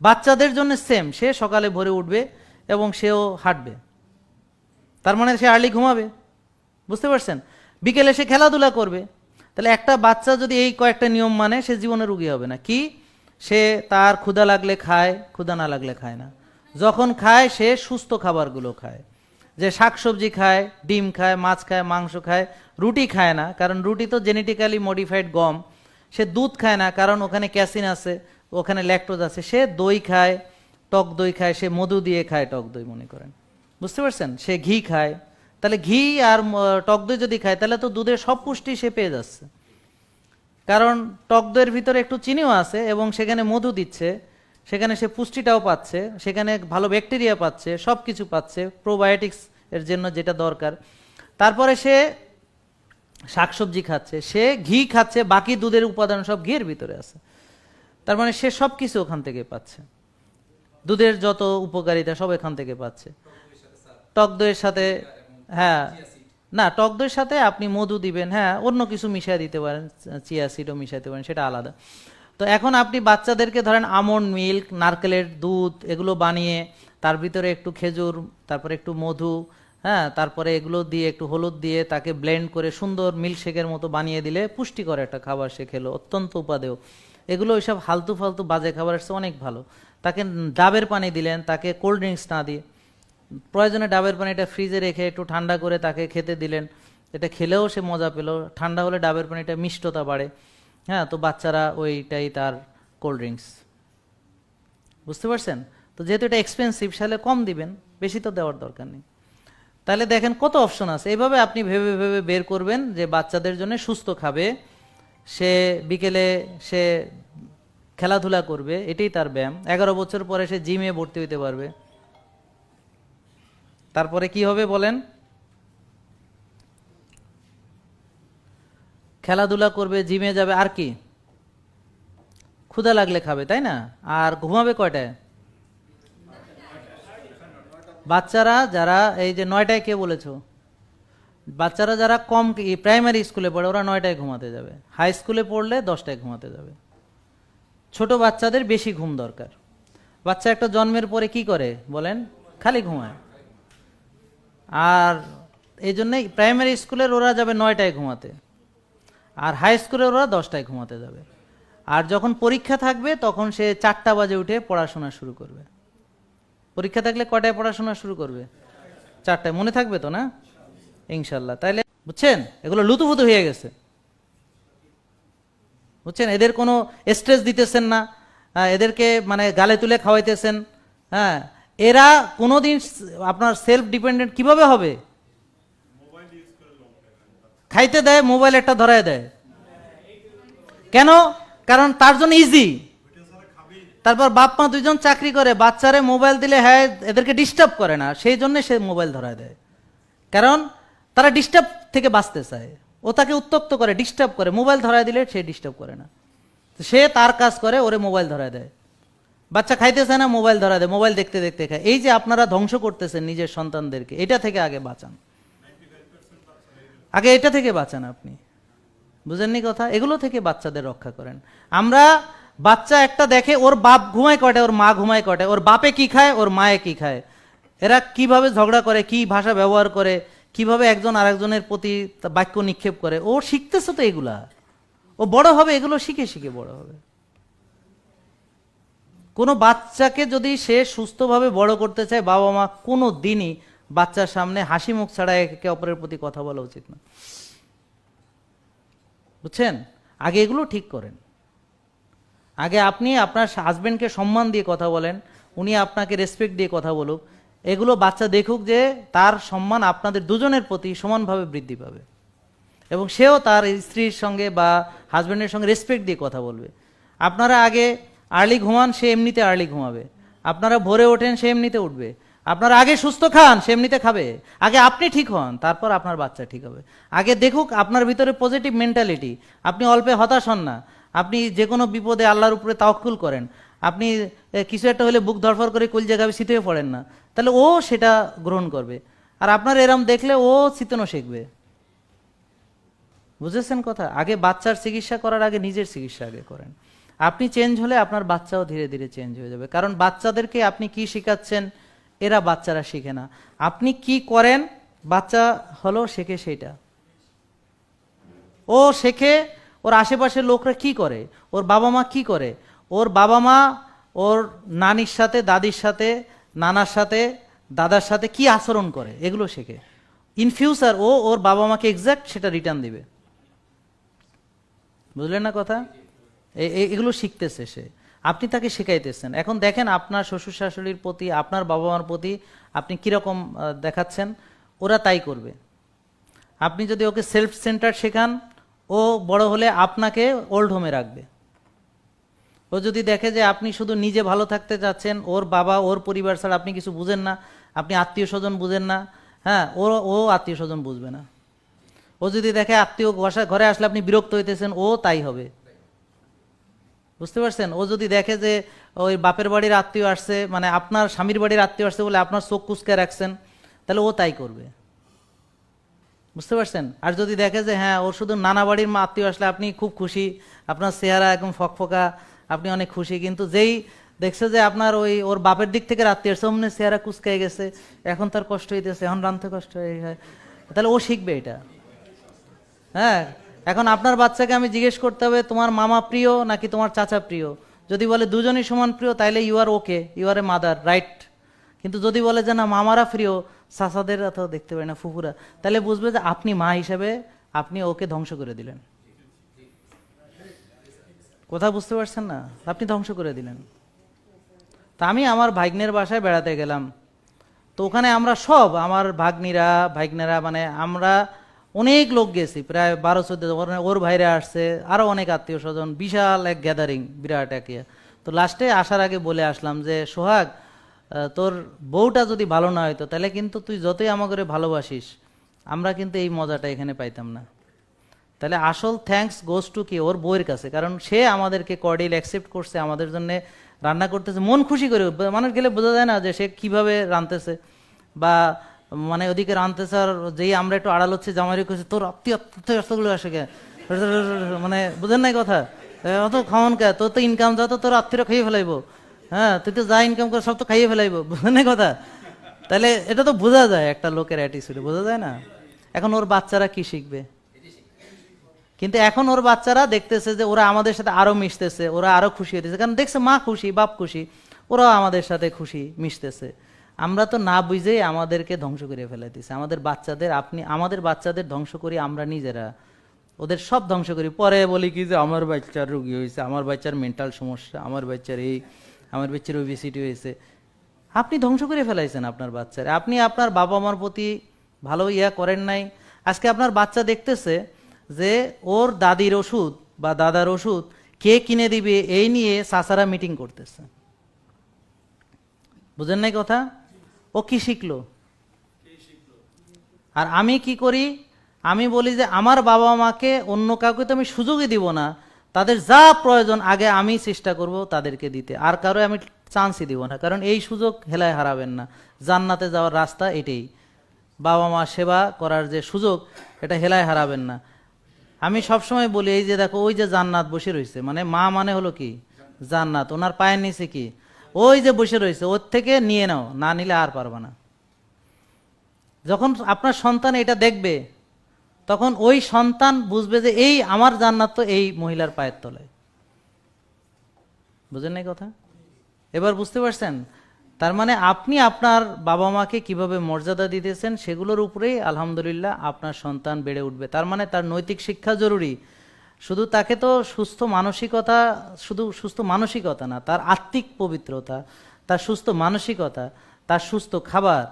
বাচ্চাদের জন্য সেম সে সকালে ভোরে উঠবে এবং সেও হাঁটবে। তার মানে সে আর্লি ঘুমাবে। বুঝতে পারছেন? বিকেলে সে খেলাধুলা করবে। তাহলে একটা বাচ্চা যদি এই কয়েকটা নিয়ম মানে সে জীবনে রুগী হবে না। কি? সে তার ক্ষুধা লাগলে খায়, ক্ষুধা না লাগলে খায় না। যখন খায়, সে সুস্থ খাবারগুলো খায়। যে শাকসবজি খায়, ডিম খায়, মাছ খায়, মাংস খায়, রুটি খায় না। কারণ রুটি তো জেনেটিক্যালি মডিফাইড গম। সে দুধ খায় না, কারণ ওখানে ক্যাসিন আছে। ওখানে ল্যাকটোজ আছে। সে দই খায়, টক দই খায়, সে মধু দিয়ে খায় টক দই, মনে করেন। বুঝতে পারছেন? সে ঘি খায়। তাহলে ঘি আর টক দই যদি খায়, তাহলে তো দুধের সব পুষ্টি সে পেয়ে যাচ্ছে। কারণ টক দইয়ের ভিতরে একটু চিনিও আছে এবং সেখানে মধু দিচ্ছে, সেখানে সে পুষ্টিটাও পাচ্ছে, সেখানে ভালো ব্যাকটেরিয়া পাচ্ছে, সব কিছু পাচ্ছে প্রোবায়োটিক্স এর জন্য যেটা দরকার। তারপরে সে শাকসবজি খাচ্ছে, সে ঘি খাচ্ছে, বাকি দুধের উপাদান সব ঘিয়ের ভিতরে আছে। তার মানে সে সব কিছু ওখান থেকে পাচ্ছে। দুধের যত উপকারিতা সব এখান থেকে পাচ্ছে। টক দইয়ের সাথে হ্যাঁ। না, টক দইয়ের সাথে আপনি মধু দিবেন হ্যাঁ অন্য কিছু মিশিয়ে দিতে পারেন, চিয়া সিডও মিশাইতে পারেন, সেটা আলাদা। তো এখন আপনি বাচ্চাদেরকে ধরেন আমন্ড মিল্ক, নারকেলের দুধ এগুলো বানিয়ে তার ভিতরে একটু খেজুর, তারপরে একটু মধু হ্যাঁ তারপরে এগুলো দিয়ে একটু হলুদ দিয়ে তাকে ব্লেন্ড করে সুন্দর মিল্কশেকের মতো বানিয়ে দিলে পুষ্টিকর একটা খাবার সে খেলো, অত্যন্ত উপাদেয়। এগুলো ওইসব হালতু ফালতু বাজে খাবারের চেয়ে অনেক ভালো। তাকে ডাবের পানি দিলেন, তাকে কোল্ড ড্রিঙ্কস না দিয়ে। প্রয়োজনে ডাবের পানিটা ফ্রিজে রেখে একটু ঠান্ডা করে তাকে খেতে দিলেন। এটা খেলেও সে মজা পেল। ঠান্ডা হলে ডাবের পানিটা মিষ্টতা বাড়ে। হ্যাঁ তো বাচ্চারা ওইটাই তার কোল্ড ড্রিঙ্কস বুঝতে পারছেন? তো যেহেতু এটা এক্সপেন্সিভ সালে কম দিবেন, বেশি তো দেওয়ার দরকার নেই। তাহলে দেখেন কত অপশন আছে। এইভাবে আপনি ভেবে ভেবে বের করবেন যে বাচ্চাদের জন্য সুস্থ খাবে সে বিকেলে সে খেলাধুলা করবে, এটাই তার ব্যায়াম। এগারো বছর পরে সে জিমে ভর্তি হতে পারবে। তারপরে কি হবে বলেন? খেলাধুলা করবে জিমে যাবে, আর কি? ক্ষুধা লাগলে খাবে, তাই না? আর ঘুমাবে কয়টায়? বাচ্চারা, যারা, এই যে নয়টায় কে বলেছ? বাচ্চারা যারা কম প্রাইমারি স্কুলে পড়ে, ওরা নয়টায় ঘুমাতে যাবে। হাই স্কুলে পড়লে দশটায় ঘুমাতে যাবে। ছোট বাচ্চাদের বেশি ঘুম দরকার। বাচ্চা একটা জন্মের পরে কি করে বলেন? খালি ঘুমায়। আর এই জন্যই প্রাইমারি স্কুলের ওরা যাবে নয়টায় ঘুমাতে। আর হাই স্কুলের ওরা দশটায় ঘুমাতে যাবে। আর যখন পরীক্ষা থাকবে, তখন সে চারটা বাজে উঠে পড়াশোনা শুরু করবে। পরীক্ষা থাকলে কটায় পড়াশোনা শুরু করবে? চারটায়। মনে থাকবে তো না? ইনশাল্লাহ তাইলে বুঝছেন? এগুলো লুতুফুতু হয়ে গেছে। বুঝছেন? এদের কোনো স্ট্রেস দিতেছেন না। হ্যাঁ, এদেরকে মানে গালে তুলে খাওয়াইতেছেন। হ্যাঁ এরা কোনোদিন স- আপনার সেলফ ডিপেন্ডেন্ট কীভাবে হবে? খাইতে দেয় মোবাইল একটা ধরায় দেয়। কেন? কারণ তার জন্য ইজি তারপর বাপ মা দুইজন চাকরি করে বাচ্চারে মোবাইল দিলে হ্যাঁ এদেরকে ডিস্টার্ব করে না। সেই জন্য সে মোবাইল ধরায় দেয়। কারণ তারা ডিস্টার্ব থেকে বাঁচতে চায়। ও তাকে উত্তক্ত করে ডিস্টার্ব করে মোবাইল ধরায় দিলে সে ডিস্টার্ব করে না। সে তার কাজ করে, ওরে মোবাইল ধরায় দেয়। বাচ্চা খাইতেছে না মোবাইল ধরা দেয় মোবাইল দেখতে দেখতে খায়। এই যে আপনারা ধ্বংস করতেছেন নিজের সন্তানদেরকে, এটা থেকে আগে বাঁচান। আগে এটা থেকে বাঁচান আপনি। বুঝেননি কথা? এগুলো থেকে বাচ্চাদের রক্ষা করেন। আমরা বাচ্চা একটা দেখে, ওর বাপ ঘুমায় কটে ওর মা ঘুমায় কয়টা ওর বাপে কি খায়, ওর মায়ে কি খায়। এরা কীভাবে ঝগড়া করে, কি ভাষা ব্যবহার করে কীভাবে একজন আরেকজনের প্রতি বাক্য নিক্ষেপ করে? ও শিখতেছে তো এগুলা। ও বড় হবে, এগুলো শিখে শিখে বড় হবে। কোনো বাচ্চাকে যদি সে সুস্থভাবে বড় করতে চায়, বাবা মা কোনো দিনই বাচ্চার সামনে হাসি মুখ ছাড়া একে অপরের প্রতি কথা বলা উচিত না। বুঝছেন? আগে এগুলো ঠিক করেন। আগে আপনি আপনার হাজবেন্ডকে সম্মান দিয়ে কথা বলেন, উনি আপনাকে রেসপেক্ট দিয়ে কথা বলুক। এগুলো বাচ্চা দেখুক যে তার সম্মান আপনাদের দুজনের প্রতি সমানভাবে বৃদ্ধি পাবে। এবং সেও তার স্ত্রীর সঙ্গে বা হাজব্যান্ডের সঙ্গে রেসপেক্ট দিয়ে কথা বলবে। আপনারা আগে আর্লি ঘুমান, সে এমনিতে আর্লি ঘুমাবে। আপনারা ভোরে ওঠেন, সে এমনিতে উঠবে। আপনারা আগে সুস্থ খান, সে এমনিতে খাবে। আগে আপনি ঠিক হন, তারপর আপনার বাচ্চা ঠিক হবে। আগে দেখুক আপনার ভিতরে পজিটিভ মেন্টালিটি আপনি অল্পে হতাশ হন না। আপনি যে কোনো বিপদে আল্লাহর উপরে তাওকুল করেন। আপনি কিছু একটা হলে বুক ধরফর করে কুল জায়গায় শীতে পড়েন না। তাহলে ও সেটা গ্রহণ করবে। আর আপনার এরম দেখলে ও শীতনও শিখবে। বুঝেছেন কথা? আগে বাচ্চার চিকিৎসা করার আগে নিজের চিকিৎসা আগে করেন। আপনি চেঞ্জ হলে আপনার বাচ্চাও ধীরে ধীরে চেঞ্জ হয়ে যাবে। কারণ বাচ্চাদেরকে আপনি কি শেখাচ্ছেন, এরা বাচ্চারা শিখে না। আপনি কি করেন, বাচ্চা হলো, শেখে সেটা ও শেখে, ওর আশেপাশের লোকরা কি করে? ওর বাবা মা কি করে? ওর বাবা মা, ওর নানির সাথে, দাদির সাথে, নানার সাথে, দাদার সাথে কি আচরণ করে? এগুলো শেখে। ইন ফিউচার ও ওর বাবা মাকে এক্স্যাক্ট সেটা রিটার্ন দিবে। বুঝলেন না কথা? এগুলো শিখতেছে সে। আপনি তাকে শেখাইতেছেন। এখন দেখেন আপনার শ্বশুর শাশুড়ির প্রতি, আপনার বাবা মার প্রতি আপনি কীরকম দেখাচ্ছেন? ওরা তাই করবে। আপনি যদি ওকে সেলফ সেন্টার শেখান, ও বড় হলে আপনাকে ওল্ড হোমে রাখবে। ও যদি দেখে যে আপনি শুধু নিজে ভালো থাকতে চাচ্ছেন, ওর বাবা, ওর পরিবার ছাড়া আপনি কিছু বুঝেন না, আপনি আত্মীয় স্বজন বুঝেন না হ্যাঁ ও ও আত্মীয় স্বজন বুঝবে না। ও যদি দেখে আত্মীয় বসা, ঘরে আসলে আপনি বিরক্ত হইতেছেন, ও তাই হবে। বুঝতে পারছেন? ও যদি দেখে যে ওই বাপের বাড়ির আত্মীয় আসছে মানে আপনার স্বামীর বাড়ির আত্মীয় আসছে বলে আপনার চোখ কুচকে রাখছেন, তাহলে ও তাই করবে। বুঝতে পারছেন? আর যদি দেখে যে হ্যাঁ ওর শুধু নানা বাড়ির মা আত্মীয় আসলে আপনি খুব খুশি, আপনার চেহারা একদম ফকফকা আপনি অনেক খুশি। কিন্তু যেই দেখছে যে আপনার ওই ওর বাপের দিক থেকে রাত্রি আসছে অমনি চেহারা কুচকাই গেছে, এখন তার কষ্ট হইতেছে, এখন রানতে কষ্ট হয়ে যায় তাহলে ও শিখবে এটা। হ্যাঁ এখন আপনার বাচ্চাকে আমি জিজ্ঞেস করতে হবে, তোমার মামা প্রিয় নাকি তোমার চাচা প্রিয়? যদি বলে দুজনই সমান প্রিয়, তাইলে you are okay you are a mother right কিন্তু যদি বলে যে, না, মামারা প্রিয়, চাচাদের অত দেখতে পারে না, ফুফুরা তাহলে বুঝবে যে আপনি মা হিসেবে আপনি ওকে ধ্বংস করে দিলেন। কোথা বুঝতে পারছেন না আপনি ধ্বংস করে দিলেন তা আমি আমার ভাগ্নের বাসায় বেড়াতে গেলাম তো ওখানে আমরা সব, আমার ভাগ্নিরা, ভাগ্নেরা মানে আমরা অনেক লোক গেছি, প্রায় বারো, চোদ্দ। ওর ভাইরা আসছে আরও অনেক আত্মীয় স্বজন বিশাল এক গ্যাদারিং বিরাট এক ইয়ে। তো লাস্টে আসার আগে বলে আসলাম যে, সোহাগ তোর বউটা যদি ভালো না হইতো, তাহলে কিন্তু তুই যতই আমাকে ভালোবাসিস, আমরা কিন্তু এই মজাটা এখানে পাইতাম না তাহলে আসল থ্যাঙ্কস গোস টু কি? ওর বউয়ের কাছে। কারণ সে আমাদেরকে কর্ডিল অ্যাকসেপ্ট করছে, আমাদের জন্য রান্না করতেছে। মন খুশি করে, মানুষ গেলে বোঝা যায় না যে সে কীভাবে রাঁধতেছে। বা মানে ওদিকে রাঁধতেছে আর যেই আমরা একটু আড়াল হচ্ছে, জামাই করছে, তোর আত্মীয় আত্মীয়গুলো আসে কে মানে বুঝেন নাই কথা? অত খাওয়ান কে? তোর তো ইনকাম যা, তো তোর আত্মীয় খাইয়ে ফেলাইবো। হ্যাঁ তুই তো যা ইনকাম কর, সব তো খাইয়ে ফেলাইবো। বুঝেন নাই কথা? তাহলে এটা তো বোঝা যায় একটা লোকের অ্যাটিচিউড বোঝা যায় না? এখন ওর বাচ্চারা কি শিখবে? কিন্তু এখন ওর বাচ্চারা দেখতেছে যে ওরা আমাদের সাথে আরও মিশতেছে, ওরা আরও খুশি হইতেছে। কারণ দেখছে মা খুশি, বাপ খুশি, ওরাও আমাদের সাথে খুশি মিশতেছে। আমরা তো না বুঝেই আমাদেরকে ধ্বংস করে ফেলাইতেছে। আমাদের বাচ্চাদের, আপনি আমাদের বাচ্চাদের ধ্বংস করি আমরা নিজেরা। ওদের সব ধ্বংস করি। পরে বলি কি যে আমার বাচ্চার রুগী হয়েছে আমার বাচ্চার মেন্টাল সমস্যা, আমার বাচ্চার এই, আমার বাচ্চার ওবিসিটি হয়েছে আপনি ধ্বংস করে ফেলাইছেন আপনার বাচ্চার। আপনি আপনার বাবা মার প্রতি ভালো ইয়া করেন নাই। আজকে আপনার বাচ্চা দেখতেছে যে ওর দাদির ওষুধ বা দাদার ওষুধ কে কিনে দিবে, এই নিয়ে সাসারা মিটিং করতেছে। বুঝেন নাই কথা? ও কি শিখলো? আর আমি কি করি? আমি বলি যে আমার বাবা মাকে অন্য কাউকে তো আমি সুযোগই দিব না। তাদের যা প্রয়োজন, আগে আমি চেষ্টা করব তাদেরকে দিতে। আর কারও আমি চান্সই দিব না। কারণ এই সুযোগ হেলায় হারাবেন না। জান্নাতে যাওয়ার রাস্তা এটাই। বাবা মা সেবা করার যে সুযোগ, এটা হেলায় হারাবেন না। আমি সবসময় বলি, এই যে দেখো, ওই যে জান্নাত বসে রয়েছে। মানে মা মানে হলো কি? জান্নাত। ওনার পায়ের নিচে কি? ওই যে বসে রয়েছে, ওর থেকে নিয়ে নাও, না নিলে আর পারবা না। যখন আপনার সন্তান এটা দেখবে, তখন ওই সন্তান বুঝবে যে এই আমার জান্নাত তো এই মহিলার পায়ের তলায়। বুঝেন নাই কথা? এবার বুঝতে পারছেন? তার মানে আপনি আপনার বাবা মাকে কীভাবে মর্যাদা দিতেছেন সেগুলোর উপরেই আলহামদুলিল্লাহ আপনার সন্তান বেড়ে উঠবে। তার মানে তার নৈতিক শিক্ষা জরুরি। শুধু তাকে তো সুস্থ মানসিকতা, শুধু সুস্থ মানসিকতা না, তার আত্মিক পবিত্রতা, তার সুস্থ মানসিকতা, তার সুস্থ খাবার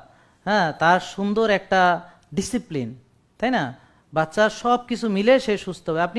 হ্যাঁ তার সুন্দর একটা ডিসিপ্লিন তাই না? বাচ্চার সব কিছু মিলে সে সুস্থ হবে। আপনি